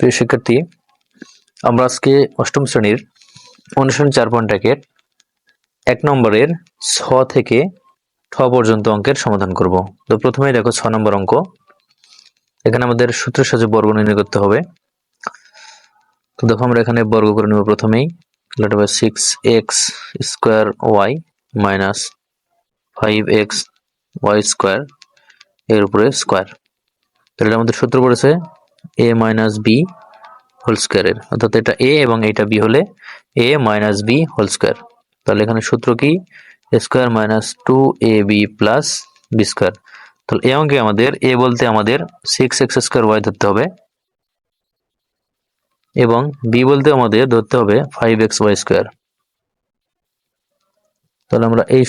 প্রিয় শিক্ষার্থী, আমরা আজকে অষ্টম শ্রেণির অনুশীলন চার পয়েন্ট একের এক নম্বরের ছ থেকে ঠ পর্যন্ত অঙ্কের সমাধান করব। তো প্রথমেই দেখো ছ নম্বর অঙ্ক। এখানে আমাদের সূত্র সাহায্যে বর্গ নির্ণয় করতে হবে। তো দেখো আমরা এখানে বর্গ করে নেব প্রথমেই। Six x square y minus five x y square এর উপরে স্কোয়ার তাহলে আমাদের সূত্র পড়েছে এ মাইনাস বি হোল স্কোয়ারের অর্থাৎ এটা এ এবং এটা বি হলে A minus B whole square তাহলে এখানে সূত্র কি? Square minus two A B plus B square তাহলে এ অঙ্কে আমাদের? এ বলতে আমাদের সিক্স এক্স স্কোয়ার ওয়াই ধরতে হবে। এবং বি বলতে আমাদের ধরতে হবে ফাইভ এক্স ওয়াই স্কোয়ার তাহলে আমরা এই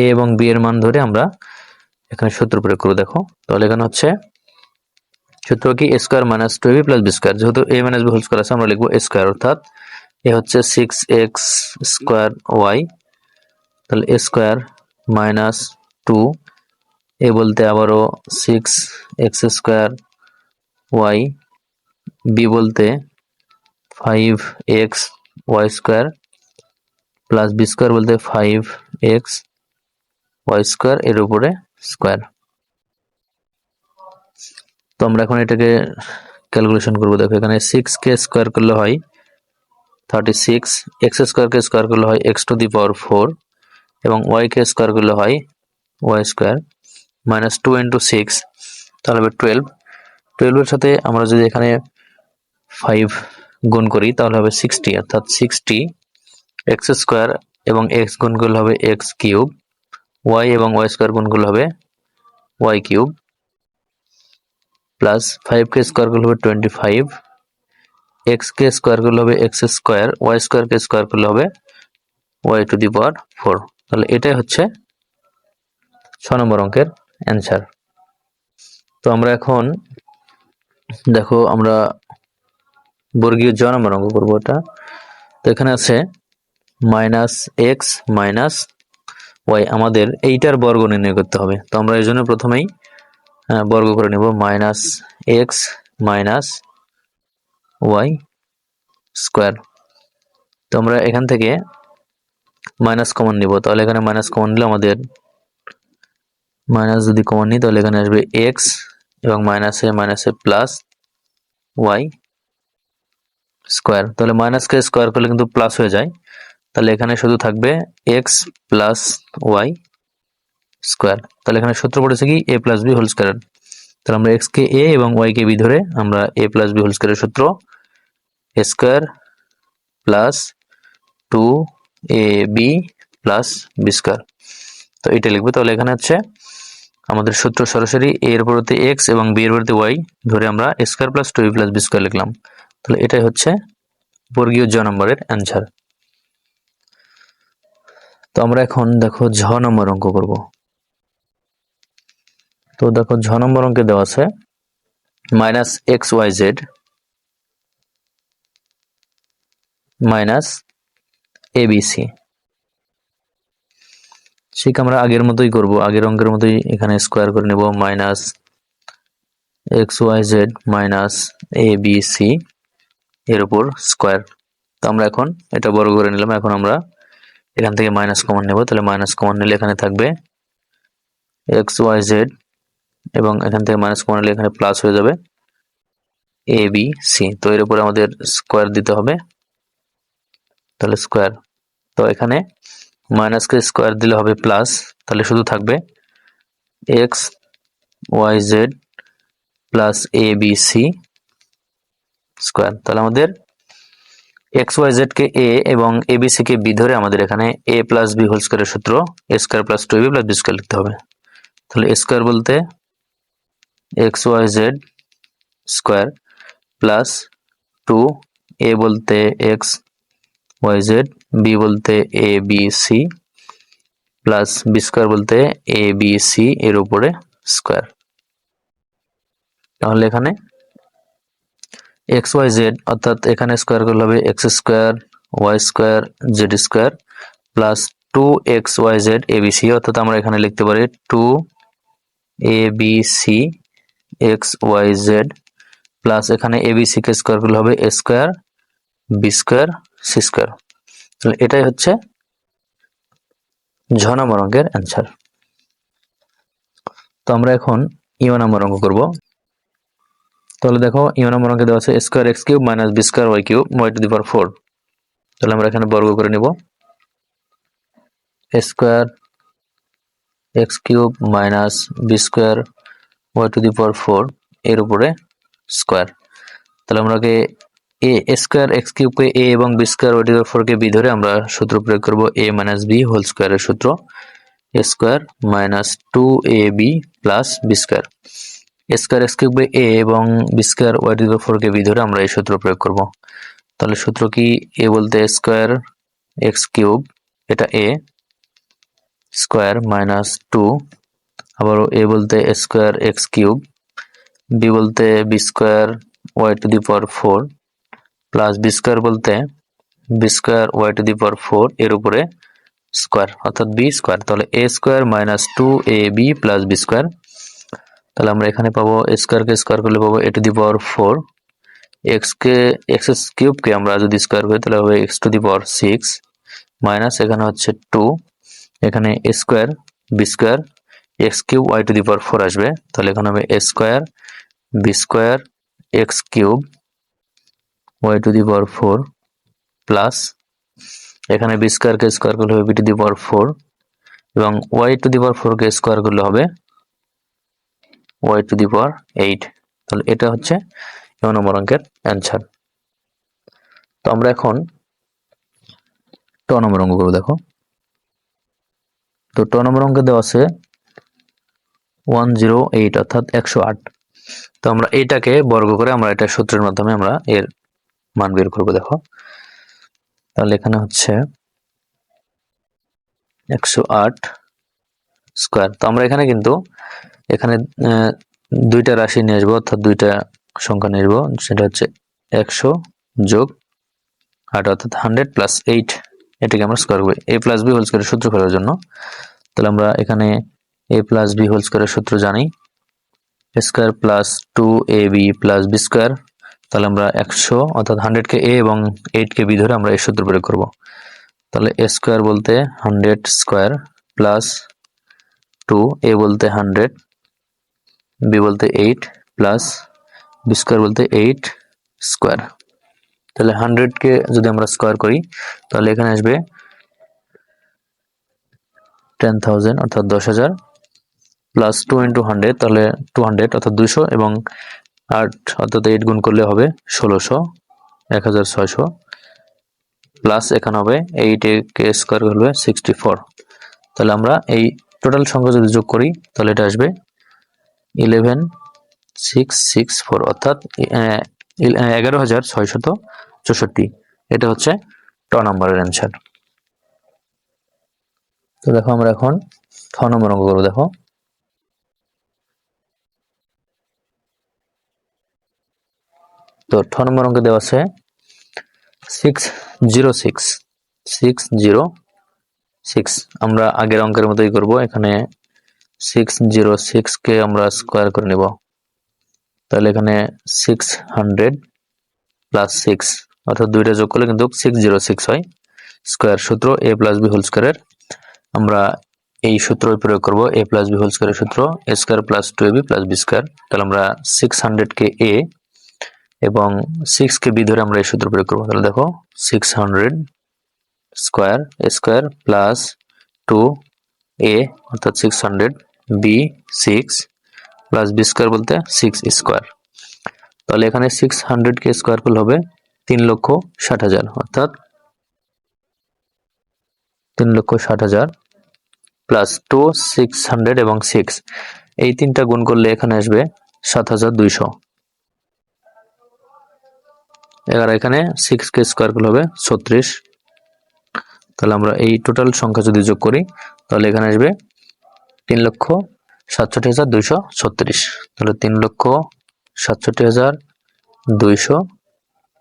এ এবং বি এর মান ধরে আমরা এখানে সূত্র প্রয়োগ করব। দেখো, তাহলে এখানে হচ্ছে সূত্র কি? Square minus two B plus B square যেহেতু A minus B whole square আছে, আমরা লিখব স্কোয়ার অর্থাৎ এ হচ্ছে সিক্স এক্স স্কোয়ার ওয়াই তাহলে স্কোয়ার মাইনাস টু এ বলতে আবারও six x square y B বলতে five x y square plus B square বলতে ফাইভ এক্স ওয়াই স্কোয়ার এর উপরে স্কোয়ার তো আমরা এখন এটাকে ক্যালকুলেশন করব। দেখো, এখানে সিক্স কে স্কোয়ার করলে হয় থার্টি সিক্স এক্স স্কোয়ারকে স্কোয়ার করলে হয় x to the power four এবং ওয়াই কে স্কোয়ার করলে হয় y square minus two into six তাহলে হবে টুয়েলভ টুয়েলভের সাথে আমরা যদি এখানে ফাইভ গুণ করি, তাহলে হবে সিক্সটি অর্থাৎ সিক্সটি এক্স স্কোয়ার এবং এক্স গুণ হবে এক্স কিউব ওয়াই এবং ওয়াই স্কোয়ার গুণ হবে ওয়াই কিউব প্লাস ফাইভ কে স্কোয়ার করলে হবে টোয়েন্টি ফাইভ এক্স কে স্কোয়ার করলে হবে এক্স স্কোয়ার ওয়াই স্কোয়ার কে স্কোয়ার করলে হবে y to the power four তাহলে এটাই হচ্ছে ছ নম্বর অঙ্কের অ্যান্সার তো আমরা এখন দেখো আমরা বর্গীয় জ নম্বর অঙ্ক করব এটা। তো এখানে আছে মাইনাস এক্স মাইনাস ওয়াই আমাদের এইটার বর্গ নির্ণয় করতে হবে। তো আমরা এই জন্য প্রথমেই বর্গ করে নেব minus x minus y square তো আমরা এখান থেকে মাইনাস কমন নিব, তাহলে এখানে মাইনাস কমন নিলে আমাদের মাইনাস যদি কমন নিই, তাহলে এখানে আসবে এক্স এবং মাইনাসে মাইনাসে প্লাস ওয়াই স্কোয়ার তাহলে মাইনাসকে স্কোয়ার করলে কিন্তু প্লাস হয়ে যায়। তাহলে এখানে শুধু থাকবে এক্স প্লাস ওয়াই স্কোয়ার তাহলে এখানে সূত্র পড়েছে কি? A plus B whole square তাহলে আমরা এক্স কে এ এবং ওয়াই কে বি ধরে আমরা এ প্লাস বি হোল স্কোয়ারের সূত্র A square plus two A B plus B square তো এটা লিখব। তাহলে এখানে হচ্ছে আমাদের সূত্র সরাসরি এ এর পরিবর্তে এক্স এবং বি এর পরিবর্তে ওয়াই ধরে আমরা square plus two plus B square লিখলাম। তাহলে এটাই হচ্ছে বর্গীয় জ নম্বরের অ্যান্সার তো আমরা এখন দেখো ঝ নম্বর অঙ্ক করব। তো দেখো ঝ নম্বর অঙ্কে দেওয়া আছে minus x y z minus ABC ঠিক আমরা আগের মতোই করব, আগের অঙ্কের মতোই এখানে স্কোয়ার করে নেব minus x y z minus A B C এর উপর স্কোয়ার তো আমরা এখন এটা বড় করে নিলাম, এখন আমরা এখান থেকে মাইনাস কমন নেব, তাহলে মাইনাস কমন নিলে এখানে থাকবে এক্স ওয়াই জেড এবং এখান থেকে মাইনাস কমন নিলে এখানে প্লাস হয়ে যাবে এ বি সি তো এর উপরে আমাদের স্কোয়ার দিতে হবে। তাহলে স্কোয়ার তো এখানে মাইনাসকে স্কোয়ার দিলে হবে প্লাস তাহলে শুধু থাকবে x y z plus A B C square তাহলে আমাদের এক্স ওয়াই জেড কে এ এবং এ বি সি কে বি ধরে আমাদের এখানে এ প্লাস বি হোল স্কোয়ারের সূত্র A square plus two B plus B square লিখতে হবে। তাহলে স্কোয়ার বলতে x y z square plus two A বলতে এক্স ওয়াই জেড, বি বলতে A, B, C plus B square বলতে এ, বি, সি এর উপরে স্কোয়ার। তাহলে এখানে এক্স ওয়াই জেড অর্থাৎ এখানে স্কোয়ার করলে হবে x square, y square, z square plus two x y z A B C অর্থাৎ আমরা এখানে লিখতে পারি two A B C x y z plus এখানে এবিসি কে স্কোয়ার করলে হবে A square B square C square তাহলে এটাই হচ্ছে ঝ নম্বর অঙ্কের অ্যান্সার তো আমরা এখন ইও নম্বর অঙ্ক করব। তাহলে দেখো ইও নম্বর অঙ্কে দেওয়া আছে square x cube minus B square y cube y to the power four. তাহলে আমরা এখানে বর্গ করে নিব। Square x cube minus B square y to the power four এর উপরে স্কোয়ার তাহলে আমরা এ স্কোয়ার এক্স কিউবকে এ এবং B square y to the four K B ধরে আমরা সূত্র প্রয়োগ করব এ মাইনাস বি হোল স্কোয়ারের সূত্র। A square minus two A B plus B square square x কিউবে A এবং B square y to the four K B ধরে আমরা এই সূত্র প্রয়োগ করব। তাহলে সূত্র কি এ বলতে স্কোয়ার এক্স কিউব এটা এ স্কোয়ার মাইনাস টু আবারও এ বলতে স্কোয়ার এক্স কিউব, বি বলতে B square y to the power four, plus B square বলতে B square y to the power four, এর উপরে স্কোয়ার, অর্থাৎ বি স্কোয়ার। তাহলে A square minus two A B plus B square. তাহলে আমরা এখানে পাবো স্কোয়ারকে স্কোয়ার করলে পাবো A to the power four. X K, x কিউবকে আমরা যদি স্কোয়ার করি, তাহলে হবে x to the power six, minus এখানে হচ্ছে টু, এখানে square, B square x cube y to the power four আসবে। তাহলে এখানে হবে A square B square x cube y to the power four plus এখানে বি স্কোয়ারকে স্কোয়ার করলে হবে B to the power four এবং ওয়াই টু দি পাওয়ার ফোরকে স্কোয়ার করলে হবে y to the power eight. তাহলে এটা হচ্ছে ন নম্বর অঙ্কের অ্যান্সার তো আমরা এখন ট নম্বর অঙ্ক করব দেখো। তো ট নম্বর অঙ্কে দেওয়া আছে ওয়ান জিরো এইট অর্থাৎ একশো আট। তো আমরা এটাকে বর্গ করে আমরা এটা সূত্রের মাধ্যমে আমরা এর মান বের করব, দেখো। তাহলে এখানে হচ্ছে একশো আট স্কোয়ার। তো আমরা এখানে কিন্তু এখানে দুইটা রাশি নিয়ে আসব, অর্থাৎ দুইটা সংখ্যা নিয়ে আসব, সেটা হচ্ছে একশো যোগ আট, অর্থাৎ হান্ড্রেড প্লাস এইট। এটাকে আমরা স্কোয়ার করব, এ প্লাস বি হোল স্কোয়ারের সূত্র ফেলার জন্য। তাহলে আমরা এখানে এ প্লাস বি হোল স্কোয়ারের সূত্র জানি। Square plus two A B plus B square তাহলে আমরা একশো, অর্থাৎ হান্ড্রেডকে এ এবং এইটকে বি ধরে আমরা এই সূত্র প্রয়োগ করব। তাহলে এ স্কোয়ার বলতে hundred square plus two A বলতে হান্ড্রেড বি বলতে এইট প্লাস বি স্কোয়ার বলতে এইট স্কোয়ার তাহলে হান্ড্রেডকে যদি আমরা স্কোয়ার করি, তাহলে এখানে আসবে টেন থাউজেন্ড অর্থাৎ দশ হাজার। প্লাস টু ইন্টু হান্ড্রেড তাহলে টু হান্ড্রেড অর্থাৎ দুইশো, এবং আট, অর্থাৎ এইট গুণ করলে হবে ষোলোশো, এক হাজার ছয়শো প্লাস এখানে হবে এইট কে স্কোয়ার করলে সিক্সটি ফোর তাহলে আমরা এই টোটাল সংখ্যা যদি যোগ করি, তাহলে এটা আসবে ইলেভেন সিক্স সিক্স ফোর অর্থাৎ এগারো হাজার ছয়শত চৌষট্টি। এটা হচ্ছে ট নম্বরের অ্যান্সার তো দেখো আমরা এখন ছ নম্বর অঙ্ক করব দেখো। তো ছ নম্বর অঙ্কে দেওয়া আছে। Six zero six six zero six আমরা আগের অঙ্কের মতোই করব। এখানে সিক্স জিরো সিক্সকে আমরা স্কোয়ার করে নেব। তাহলে এখানে সিক্স হান্ড্রেড প্লাস সিক্স অর্থাৎ দুইটা যোগ করলে কিন্তু সিক্স জিরো সিক্স হয়। স্কোয়ার সূত্র এ প্লাস বি হোল স্কোয়ারের আমরা এই সূত্র প্রয়োগ করব। এ প্লাস বি হোল স্কোয়ারের সূত্র A square plus two A B plus B square তাহলে আমরা সিক্স হান্ড্রেডকে এ এবং সিক্স কে বি ধরে আমরা এই সূত্র প্রয়োগ করব। তাহলে দেখো six hundred square square plus two A অর্থাৎ six hundred B six plus B square বলতে সিক্স স্কোয়ার তাহলে এখানে সিক্স হান্ড্রেড কে স্কোয়ার করলে হবে তিন লক্ষ ষাট হাজার, অর্থাৎ তিন লক্ষ ষাট হাজার প্লাস টু সিক্স হান্ড্রেড এবং সিক্স এই তিনটা গুণ করলে এখানে আসবে সাত হাজার দুইশো। এবার এখানে সিক্স কে স্কোয়ার করলে হবে, ছত্রিশ। তাহলে আমরা এই টোটাল সংখ্যা যদি যোগ করি, তাহলে এখানে আসবে তিন লক্ষ সাতষট্টি হাজার দুইশো ছত্রিশ। তাহলে তিন লক্ষ সাতষট্টি হাজার দুইশো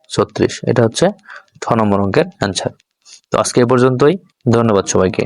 ছত্রিশ। এটা হচ্ছে ছ নম্বর অঙ্কের অ্যান্সার তো আজকে এ পর্যন্তই। ধন্যবাদ সবাইকে।